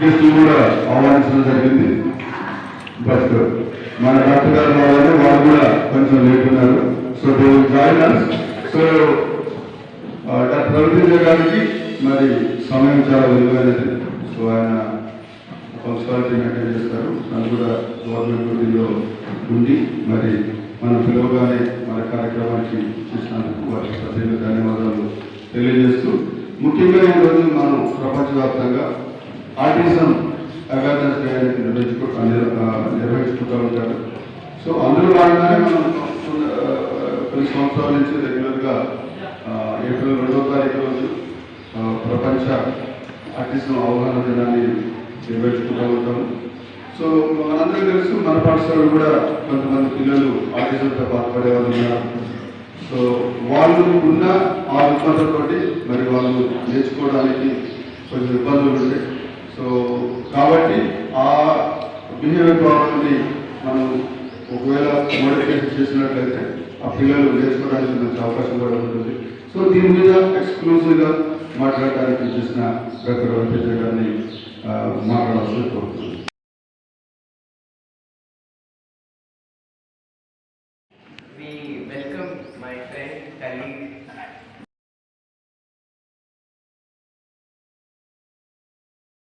గెస్టులు కూడా ఆహ్వానించడం జరిగింది. బట్ మన డాక్టర్ గారు వాళ్ళు కూడా కొంచెం లేట్ ఉన్నారు. So they join us so doctor Raviteja గారికి మరి సమయం చాలా విలువైనది. సో ఆయన పంక్చువాలిటీ మెయింటైన్ చేస్తారు. నన్ను కూడా గవర్నమెంట్ డ్యూటీలో ఉండి మరి మనం పిలవగానే మన కార్యక్రమానికి చేసినందుకు వారికి ప్రత్యేక ధన్యవాదాలు తెలియజేస్తూ ముఖ్యంగా ఈరోజు మనం ప్రపంచవ్యాప్తంగా ఆర్టిజం అవేర్నెస్ డే నిర్వహించుకుంటా నిర్వహించుకుంటూ ఉంటారు. సో అందులో భాగంగానే మనం కొన్ని సంవత్సరాల నుంచి రెగ్యులర్గా ఏప్రిల్ రెండవ తారీఖు రోజు ప్రపంచ ఆర్టిజం అవగాహన దినాన్ని నిర్వహించుకుంటూ ఉంటాము. సో మనందరూ తెలుసు మన పాఠశాలలో కూడా కొంతమంది పిల్లలు ఆర్టిజంతో బాధపడే వాళ్ళు ఉన్నారు. సో వాళ్ళు ఉన్న ఆ రుగ్మతతోటి మరి వాళ్ళు నేర్చుకోవడానికి కొంచెం ఇబ్బందులు ఉంటాయి సో కాబట్టి ఆ బిహేవియర్ ప్రాబ్లమ్ని మనం ఒకవేళ మోడిఫికేషన్ చేసినట్లయితే ఆ పిల్లలు నేర్చుకోవడానికి మంచి అవకాశం కూడా ఉంటుంది. సో దీని మీద ఎక్స్క్లూజివ్గా మాట్లాడడానికి చేసిన డాక్టర్ రవితేజ గారిని మాట్లాడాల్సి కోరుతున్నాను. We welcome my friend, colleague,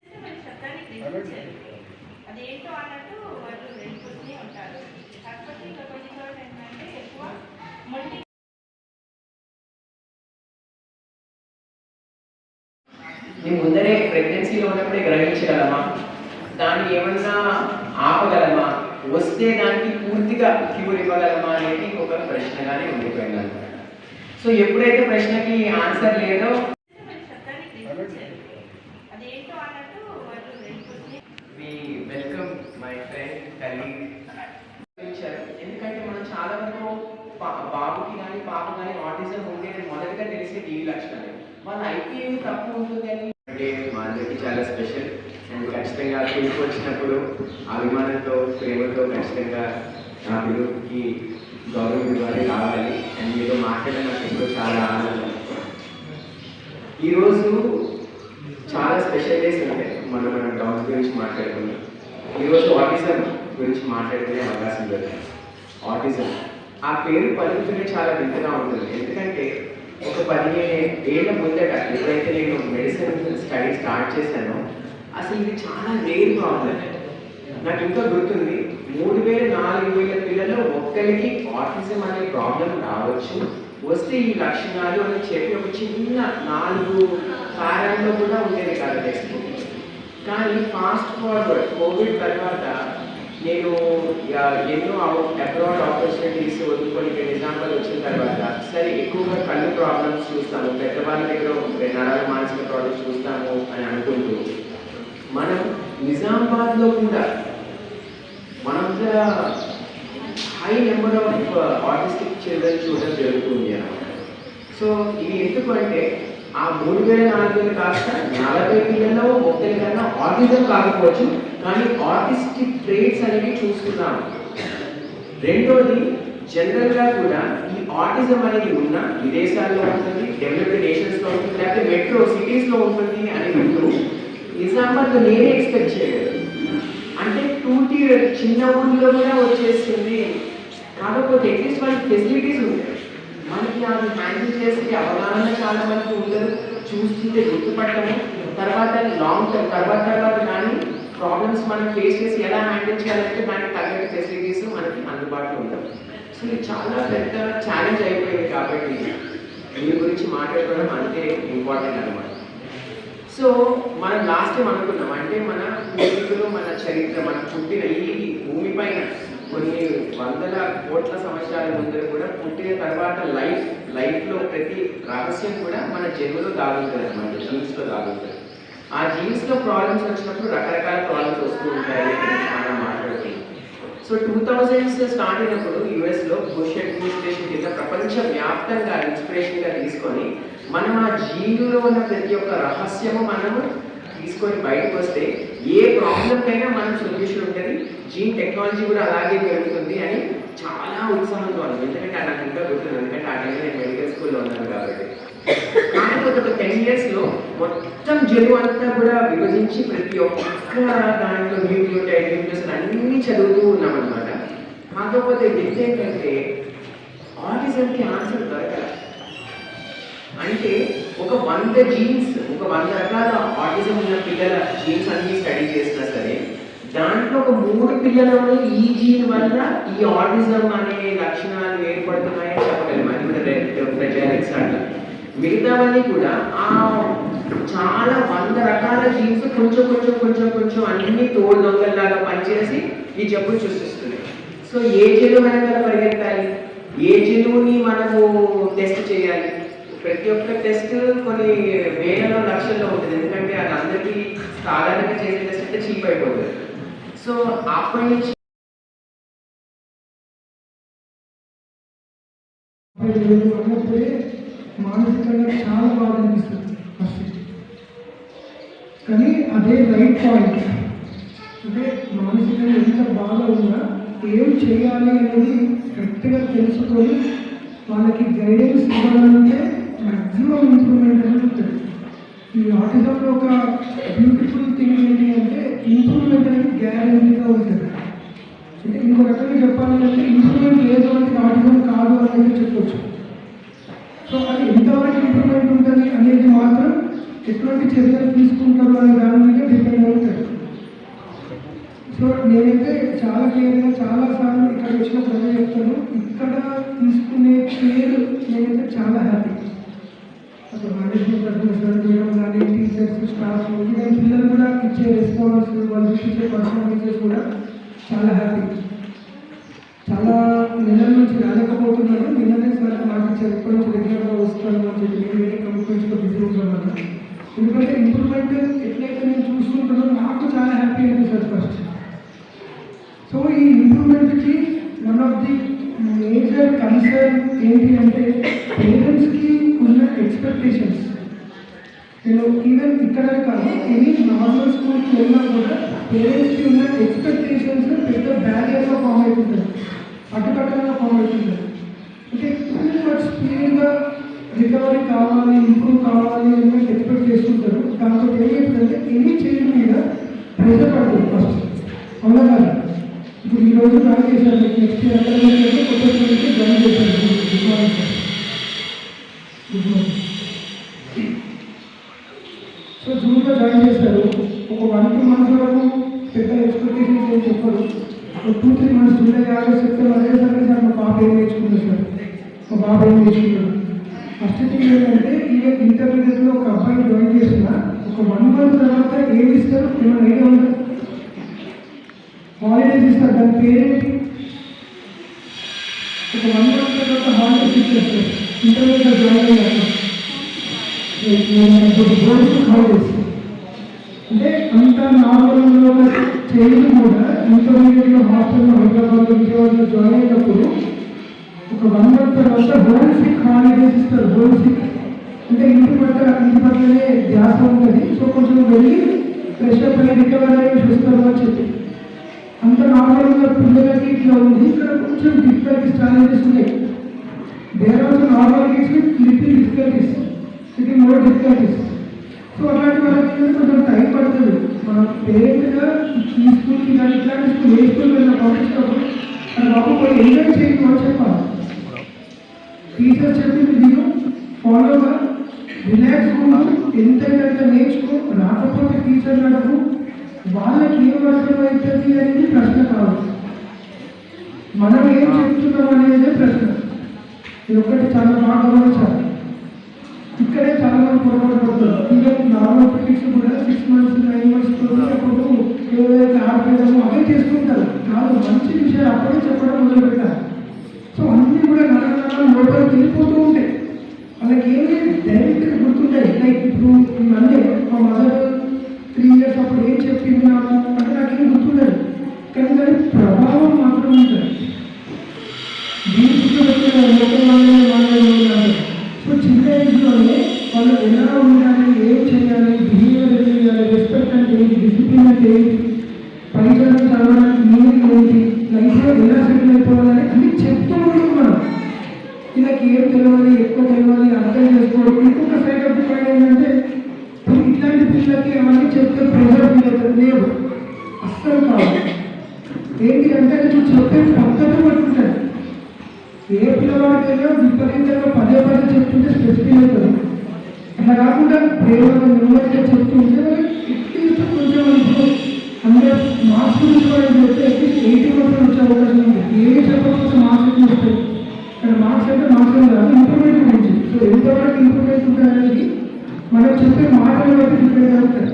మన శబ్దానికి గ్రహించారు అదేంటో అన్నట్టు వాళ్ళు వెళ్ళిపోతూనే ఉంటారు కాకపోతే ఇంకా కొన్ని చోట్ల ఏంటంటే ఎక్కువ మొండి మేము ముందరే వచ్చినప్పుడే గ్రహించగలమా? దాన్ని ఏమన్నా ఆపగలమా? వస్తే దానికి పూర్తిగా క్యూర్ ఇవ్వగలమా అనేది ఒక ప్రశ్నగానే ఉండిపోయింది. సో ఎప్పుడైతే ప్రశ్నకి ఆన్సర్ లేదో మీ వెల్కమ్ మై ఫ్రెండ్ కలీగ్ ఎందుకంటే మనం చాలా వరకు బాబుకి కానీ పాప కానీ ఆటిజం ఉండేది మొదటిగా తెలిసేది ఈ లక్షణాలు. మన ఐపీఏ తప్పు ఉంటుంది అని అంటే మా అందరికీ చాలా స్పెషల్. అండ్ ఖచ్చితంగా పిలుపు వచ్చినప్పుడు అభిమానంతో ప్రేమతో ఖచ్చితంగా నా పిలుపుకి గౌరవం ఇవ్వాలి రావాలి అండ్ మీతో మాట్లాడడం నాకు ఎప్పుడూ చాలా ఆనందం ఈరోజు చాలా స్పెషల్ డేస్ ఉంటాయి. మనం మన డౌన్స్ గురించి మాట్లాడుకున్నాం ఈరోజు ఆటిజం గురించి మాట్లాడుకునే అవకాశం దొరికింది. ఆటిజం ఆ పేరు పలుకుతుంటే చాలా వింతగా ఉంటుంది. ఎందుకంటే ఒక పదిహేను ఏళ్ళ ముందట ఎప్పుడైతే నేను మెడిసిన్ స్టడీ స్టార్ట్ చేశానో అసలు ఇది చాలా రేర్ ప్రాబ్లం నాకు ఇంకా గుర్తుంది మూడు వేల నాలుగు వేల పిల్లల్లో ఒక్కరికి ఆటిజం అనే ప్రాబ్లం రావచ్చు. వస్తే ఈ లక్షణాలు అని చెప్పి ఒక చిన్న నాలుగు కారణంలో కూడా ఉండేది కాదు టెక్స్ట్ బుక్ కానీ ఫాస్ట్ ఫార్వర్డ్ కోవిడ్ తర్వాత నేను ఇక ఎన్నో అబ్రాడ్ ఆపర్చునిటీస్ వదులుకొని ఇక్కడ నిజామాబాద్ వచ్చిన తర్వాత సరే ఎక్కువగా కళ్ళు ప్రాబ్లమ్స్ చూస్తాము పెద్దవాళ్ళ దగ్గర నరాల మానసిక ప్రాబ్లమ్స్ చూస్తాము అని అనుకుంటూ మనం నిజామాబాద్లో కూడా మనంతా high number of artistic children చూడడం జరుగుతుంది అన్నమాట. సో ఇది ఎందుకంటే ఆ మూడు వేల నాలుగు వేలు కాస్త నలభై పిల్లల్లో ఒక్కరి కన్నా ఆటిజం కాకపోవచ్చు కానీ ఆర్టిస్టిక్ ట్రేట్స్ అనేవి చూస్తున్నాం రెండోది జనరల్గా కూడా ఈ ఆర్టిజం అనేది ఉన్న విదేశాల్లో ఉంటుంది డెవలప్డ్ నేషన్స్లో ఉంటుంది లేకపోతే మెట్రో సిటీస్లో ఉంటుంది అని అంటూ నిజామాబాద్లో నేనే ఎక్స్పెక్ట్ చేయలేదు. అంటే టూటీ చిన్న ఊళ్ళో కూడా వచ్చేస్తుంది. కాకపోతే అట్లీస్ట్ వాళ్ళకి ఫెసిలిటీస్ ఉంటాయి. మనకి అది హ్యాండిల్ చేసే అవగాహన చాలా మందికి ఉండదు. చూస్తుంటే గుర్తుపట్టము. తర్వాత లాంగ్ టర్మ్ తర్వాత తర్వాత కానీ ప్రాబ్లమ్స్ మనం ఫేస్ చేసి ఎలా హ్యాండిల్ చేయాలంటే దానికి తగ్గట్టు ఫెసిలిటీస్ మనకి అందుబాటులో ఉండవు సో ఇది చాలా పెద్ద ఛాలెంజ్ అయిపోయింది కాబట్టి దీని గురించి మాట్లాడుకోవడం అంతే ఇంపార్టెంట్ అనమాట సో మనం లాస్ట్ టైం అనుకున్నాం? అంటే మన పూర్వీకులు మన చరిత్ర మన పుట్టిన ఈ భూమి పైన కొన్ని వందల కోట్ల సంవత్సరాల ముందర కూడా పుట్టిన తర్వాత లైఫ్ లైఫ్లో ప్రతి రహస్యం కూడా మన జన్మలో దాగుంటుంది అనమాట జీన్స్లో దాగుంటుంది. ఆ జీన్స్లో ప్రాబ్లమ్స్ వచ్చినప్పుడు రకరకాల ప్రాబ్లమ్స్ వస్తూ ఉంటాయి చాలా మనం సో టూ థౌజండ్స్ స్టార్ట్ అయినప్పుడు యుఎస్లో బుష్ అడ్మినిస్ట్రేషన్ కింద ప్రపంచ వ్యాప్తంగా ఇన్స్పిరేషన్గా తీసుకొని మనం ఆ జీన్లో ఉన్న ప్రతి ఒక్క రహస్యము మనము తీసుకొని బయటకు వస్తే ఏ ప్రాబ్లంకైనా మనం సొల్యూషన్ ఉంటుంది. జీన్ టెక్నాలజీ కూడా అలాగే పెరుగుతుంది అని చాలా ఉత్సాహంతో ఉంది. ఎందుకంటే నాకు ఇంకా గుర్తుంది ఎందుకంటే ఆ టైంలో నేను మెడికల్ స్కూల్లో ఉన్నాను కాబట్టి. కాకపోతే ఒక టెన్ ఇయర్స్లో మొత్తం జలుబు అంతా కూడా విభజించి ప్రతి ఒక్క దాంట్లో న్యూక్లియోటైడ్ న్యూక్లియస్ అన్నీ చదువుతూ ఉన్నాం అనమాట కాకపోతే విద్య ఏంటంటే ఆటిజంకి ఆన్సర్ దొరకదు అంటే ఒక వంద జీన్స్ ఒక వంద రకాల ఆటిజం ఉన్న పిల్లల జీన్స్ అన్ని స్టడీ చేసినా సరే దాంట్లో ఒక మూడు పిల్లలలో ఈ జీన్ వల్ల ఈ ఆటిజం అనే లక్షణాలు ఏర్పడుతున్నాయని చెప్పగలం. అది కూడా ఫ్రెజాలిక్స్ అంట మిగతావన్నీ కూడా ఆ చాలా వంద రకాల జీన్స్ కొంచెం కొంచెం కొంచెం కొంచెం అన్ని తోడు దొంగల్లాగా పనిచేసి ఈ జబ్బులు సృష్టిస్తున్నాయి. సో ఏ జలువు వెనకాల పరిగెత్తాలి? ఏ జలువుని మనము టెస్ట్ చేయాలి? ప్రతి ఒక్క టెస్ట్ కొన్ని వేలలో లక్షల్లో ఉంటుంది. ఎందుకంటే అది అందరికీ సాధారణంగా చేసే టెస్ట్ అంటే చీప్ అయిపోతుంది. సో అప్పటి నుంచి వేలు మానసికంగా చాలా బాగా అనిపిస్తుంది. ఫస్ట్ కానీ అదే రైట్ పాయింట్ అంటే మానసికంగా ఎంత బాగా ఉన్నా ఏం చేయాలి అనేది కరెక్ట్గా తెలుసుకొని వాళ్ళకి గైడెన్స్ ఇవ్వాలంటే మ్యాక్సిమం ఇంప్రూవ్మెంట్ అనేది ఉంటుంది. ఈ ఆటిజంలో ఒక బ్యూటిఫుల్ థింగ్ ఏంటి అంటే ఇంప్రూవ్మెంట్ అనేది గ్యారెంటీగా ఉంటుంది. అంటే ఇంకో రకంగా చెప్పాలంటే ఇంప్రూవ్మెంట్ లేదు అంటే ఆటిజం కాదు అనేది చెప్పొచ్చు. సో అది ఎంతవరకు ఇంప్రూవ్మెంట్ ఉంటుంది అనేది మాత్రం ఎటువంటి చర్యలు తీసుకుంటారు అనే దాని మీద డిపెండ్ అవుతుంది. సో నేనైతే చాలా క్లియర్గా చాలాసార్లు ఇక్కడ వచ్చిన ప్రజలు చెప్తాను ఇక్కడ తీసుకునే పేరు నేనైతే చాలా హ్యాపీ అసలు మేనేజ్మెంట్ తరఫున సార్ మేడం కానీ టీచర్స్ స్టాఫ్ ఈవెన్ పిల్లలు కూడా ఇచ్చే రెస్పాన్స్ వాళ్ళు ఇచ్చే పర్సనాలిటీస్ కూడా చాలా హ్యాపీ చాలా నిన్న నుంచి రాలేకపోతున్నాను నిన్ననే సార్ నాకు చెప్పడం ఎప్పటి రెగ్యులర్గా వస్తాను అని చెప్పి నేను వేరే కమిట్మెంట్స్లో బిజీ ఉంటాను ఎందుకంటే ఇంప్రూవ్మెంట్ ఎట్లయితే నేను చూస్తుంటానో నాకు చాలా హ్యాపీ అనిపిస్తుంది ఫస్ట్ సో ఈ ఇంప్రూవ్మెంట్కి one of the major concern ఏంటి అంటే పేరెంట్స్కి ఉన్న ఎక్స్పెక్టేషన్స్ నేను ఈవెన్ ఇక్కడ కాదు ఎనీ నార్మల్ స్కూల్కి వెళ్ళినా కూడా పేరెంట్స్కి ఉన్న ఎక్స్పెక్టేషన్స్ పెద్ద బ్యారియర్గా ఫామ్ అవుతుంటారు అడ్డుకట్టగా ఫామ్ అంటే టూ స్పీడ్గా రికవరీ కావాలి ఇంప్రూవ్ కావాలి అని ఎక్స్పెక్ట్ చేస్తుంటారు. దాంతో ఏమైతుందంటే ఎనీ చైల్డ్ మీద ప్రెజర్ పడుతుంది ఫస్ట్ అవునా కదా? ఇప్పుడు ఈ రోజు జాయిన్ చేశారు నెక్స్ట్ ఇయర్ కొత్త జాయిన్ చేశాను good morning sir good morning so జూన్లో జాయిన్ చేశారు ఒక వన్ టూ మంత్స్ వరకు పెద్ద ఎక్స్పెక్టేషన్స్ ఏం చెప్పరు ఒక two three months July August September అదే సరే సార్ మా పాప ఏం నేర్చుకుంది సార్ మా బాబు ఏం నేర్చుకున్నాడు ఫస్ట్ థింగ్ ఏంటంటే ఈవెన్ ఇంటర్మీడియట్లో ఒక అబ్బాయి జాయిన్ చేసిన ఒక వన్ మంత్ తర్వాత ఏం ఇస్తారు ఏమైనా ఐడియా ఉందా హాలిడేస్ ఇస్తారు దాని పేరేంటి ఒక వన్ మంత్ తర్వాత హాలిడేస్ ఇచ్చేస్తారు జాయిన్ అయ్యారు హాలిడేస్ అంటే అంత నార్మల్లో చైల్డ్ కూడా ఇంటర్మీడియట్లో హాస్టల్లో హైదరాబాద్ విజయవాడలో జాయిన్ అయినప్పుడు ఒక వన్ మంత్ తర్వాత హోమ్ సిక్ హాలిడేస్ ఇస్తారు సిక్ అంటే ఇంటి పట్ల ఇంటి పట్లనే ధ్యాస ఉంటుంది. సో కొంచెం వెళ్ళి ఫ్రెష్ అప్ అయ్యి రికవర్ చెప్పి. అంత నార్మల్గా పిల్లలకి ఇట్లా ఉంది. ఇక్కడ కొంచెం డిఫికల్టీస్ ఛాలెంజెస్ ఉన్నాయి there also normal kids with little difficulties ఇది మోర్ డిఫికల్టీస్ సో అలాంటి వాళ్ళకి కొంచెం టైం పడుతుంది. మన పేరెంట్గా ఈ స్కూల్కి కానీ ఇట్లాంటి స్కూల్ ఏ స్కూల్ వెళ్ళినా పంపించినప్పుడు మన బాబు పోయి ఎంజాయ్ చేయడం చెప్పాలి. టీచర్ చెప్పింది నేను ఫాలోగా రిలాక్స్ ఉన్నాను ఎంతైతే నేర్చుకో రాకపోతే టీచర్ అడుగు వాళ్ళకి ఏం అర్థమవుతుంది అనేది ప్రశ్న కాదు. మనం ఏం చెప్తున్నాం అనేది ప్రశ్న. ఇది ఒకటి చాలా బాగా గమనించాలి. ఇక్కడే చాలా మంది పొరపాటు పడుతుంది నార్మల్ పిటిక్స్ కూడా సిక్స్ మంత్స్ నైన్ మంత్స్ అప్పుడు ఏదైతే ఆడపిల్లలు అవే చేసుకుంటారు. కాదు మంచి విషయాలు అప్పుడే చెప్పడం మొదలు పెట్టారు సో అన్నీ కూడా నరకరాలు లోపలికి వెళ్ళిపోతూ ఉంటాయి. వాళ్ళకి ఏమి డైరెక్ట్గా గుర్తుంటాయి లైక్ ఇప్పుడు ఇవన్నీ మా మదర్ త్రీ ఇయర్స్ అప్పుడు ఏం చెప్పింది నాకు? అంటే నాకేం గుర్తుండదు. కానీ దాని ప్రభావం ఏం తెలియాలి ఎక్కడ తెలియాలి అర్థం చేసుకోవడం. చెప్పే మాటలు బట్టి డిపెండ్ అవుతాయి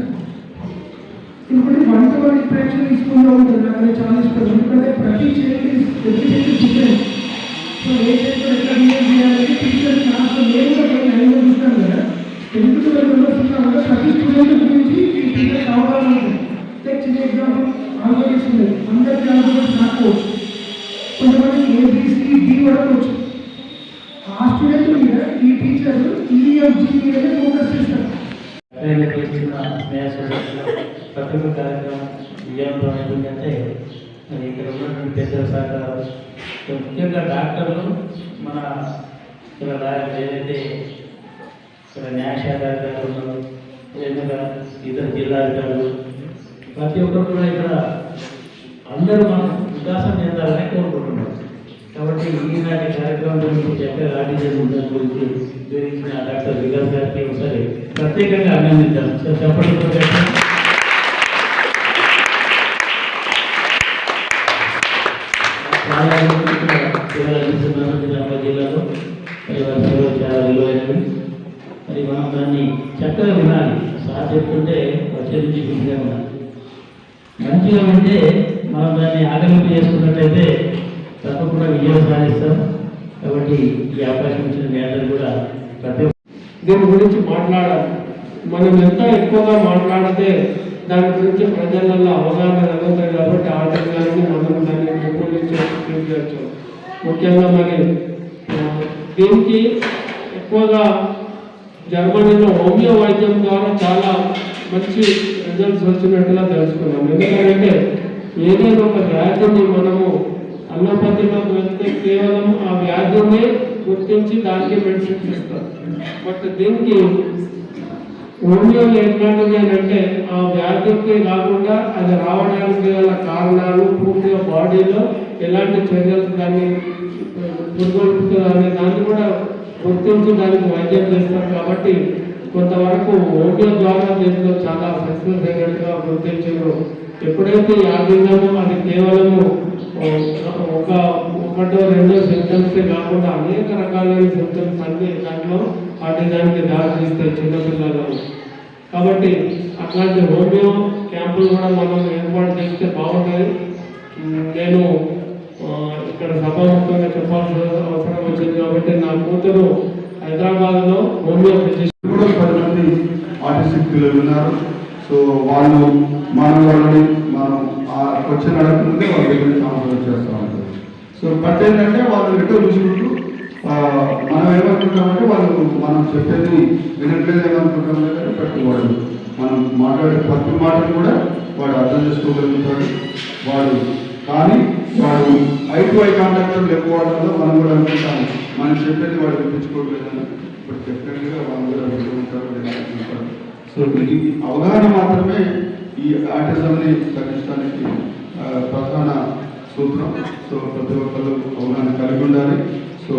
ఇప్పుడు వన్ టు వన్ ఇంట్రాక్షన్ తీసుకుంటూ ఉంటుంది నాకు అది చాలా ఇష్టం. ఎందుకంటే ప్రతి child every child different so a child ఎట్లా బిహేవ్ చేయాలని టీచర్ క్లాస్లో నేను కూడా చూస్తాను కదా. ఎందుకు ట్వెల్వ్ కదా ప్రతి స్టూడెంట్ గురించి ఈ టీచర్ అవగాహన లైక్ చిన్న ఎగ్జాంపుల్ ఆల్ఫాబెట్స్ ఉన్నాయి అందరికీ ఆల్ఫాబెట్స్ నాకు కొంతమంది ఏబిసి డి వరకు వచ్చు. ఆ స్టూడెంట్ మీద ఈ టీచర్ ఈఎఫ్జి మీద ఫోకస్ చేస్తారు వీళ్ళకి ఇచ్చిన స్నేహ సదస్సులో ప్రతి కార్యక్రమం విజయంలో ఏంటంటే మరి ఇక్కడ ఉన్నటువంటి పెద్దల సహకారం ముఖ్యంగా డాక్టర్లు మన ఇక్కడ ఏదైతే ఇక్కడ న్యాయశాఖ అధికారులు ఉన్నారు ఏదైనా ఇతర జిల్లా అధికారులు ప్రతి ఒక్కరు కూడా ఇక్కడ అందరూ మనం వికాసం చెందాలని కోరుకుంటున్నాం కాబట్టి ఈనాటి కార్యక్రమం గురించి చక్కగా ఆడిషన్ గురించి వివరించిన డాక్టర్ వికాస్ గారికి ఒకసారి ప్రత్యేకంగా అభినందిద్దాం. సార్ చెప్పండి ప్రొఫెసర్. చాలా మంది ఇక్కడ సేవలు అందిస్తున్నారు నిజామాబాద్ జిల్లాలో మరి వారి సేవలు చాలా విలువైనవి మరి మనం దాన్ని చక్కగా వినాలి సార్ చెప్తుంటే వచ్చే నుంచి గుర్తుగా ఉండాలి మంచిగా ఉంటే మనం దాన్ని ఆకలింపు చేసుకున్నట్లయితే తప్పకుండా విజయం సాధిస్తాం. కాబట్టి ఈ అవకాశం ఇచ్చిన వ్యాధులు కూడా ప్రతి దీని గురించి మాట్లాడాలి. మనం ఎంత ఎక్కువగా మాట్లాడితే దాని గురించి ప్రజలలో అవగాహన కలుగుతాయి కాబట్టి ఆ విధానాన్ని మనం దాన్ని పెంపొందించవచ్చు ముఖ్యంగా మరి దీనికి ఎక్కువగా జర్మనీలో హోమియో వైద్యం ద్వారా చాలా మంచి రిజల్ట్స్ వచ్చినట్టుగా తెలుసుకున్నాం. ఎందుకంటే ఏదైనా ఒక వ్యాధిని మనము అన్నపతిలోకి వెళ్తే కేవలం ఆ వ్యాధిని గుర్తించి దానికి మెడిసిన్స్ ఇస్తారు బట్ దీనికి హోమియోలో ఎట్లాంటిది అని అంటే ఆ వ్యాధికి కాకుండా అది రావడానికి గల కారణాలు పూర్తిగా బాడీలో ఎలాంటి చర్యలు దాన్ని పురుగొలుపుతుంది అనే దాన్ని కూడా గుర్తించి దానికి వైద్యం చేస్తారు కాబట్టి కొంతవరకు హోమియో ద్వారా దీంట్లో చాలా సక్సెస్ అయినట్టుగా గుర్తించారు. ఎప్పుడైతే ఈ అది కేవలము ఒక ఒకటో రెండో సిమ్టమ్స్ కాకుండా అనేక రకాలైన సిమ్టమ్స్ అన్ని దాంట్లో వాటి దానికి దారి తీస్తాయి చిన్నపిల్లలు. కాబట్టి అట్లాంటి హోమియో క్యాంపులు కూడా మనం ఏర్పాటు చేస్తే బాగుంటుంది. నేను ఇక్కడ సభాముఖంగా చెప్పాల్సిన అవసరం వచ్చింది కాబట్టి నా కూతురు హైదరాబాద్లో హోమియో ఫిజిషియన్ కూడా పది మంది ఆర్టిస్టిక్ పిల్లలు ఉన్నారు. సో వాళ్ళు మనం వాళ్ళని మనం ఆ క్వశ్చన్ అడగకుంటే వాళ్ళ దగ్గర నుంచి ఆన్సర్ చేస్తూ ఉంటారు. సో బట్ ఏంటంటే వాళ్ళు ఎటో చూసుకుంటూ మనం ఏమనుకుంటామంటే వాళ్ళు మనం చెప్పేది వినట్లేదు ఏమనుకుంటాం లేదంటే బట్ వాడు మనం మాట్లాడే ప్రతి మాటను కూడా వాడు అర్థం చేసుకోగలుగుతాడు. వాడు కానీ వాడు ఐ టు ఐ కాంటాక్ట్ లేకపోవడం మనం కూడా అనుకుంటాము. మనం చెప్పేది వాడు వినిపించుకోవట్లేదని ఇప్పుడు డెఫినెట్గా వాళ్ళు కూడా వింటుంటారు సో ఇది అవగాహన మాత్రమే ఈ ఆర్టిజంని తగ్గించడానికి ప్రధాన సూత్రం. సో ప్రతి ఒక్కరు అవగాహన కలిగి ఉండాలి. సో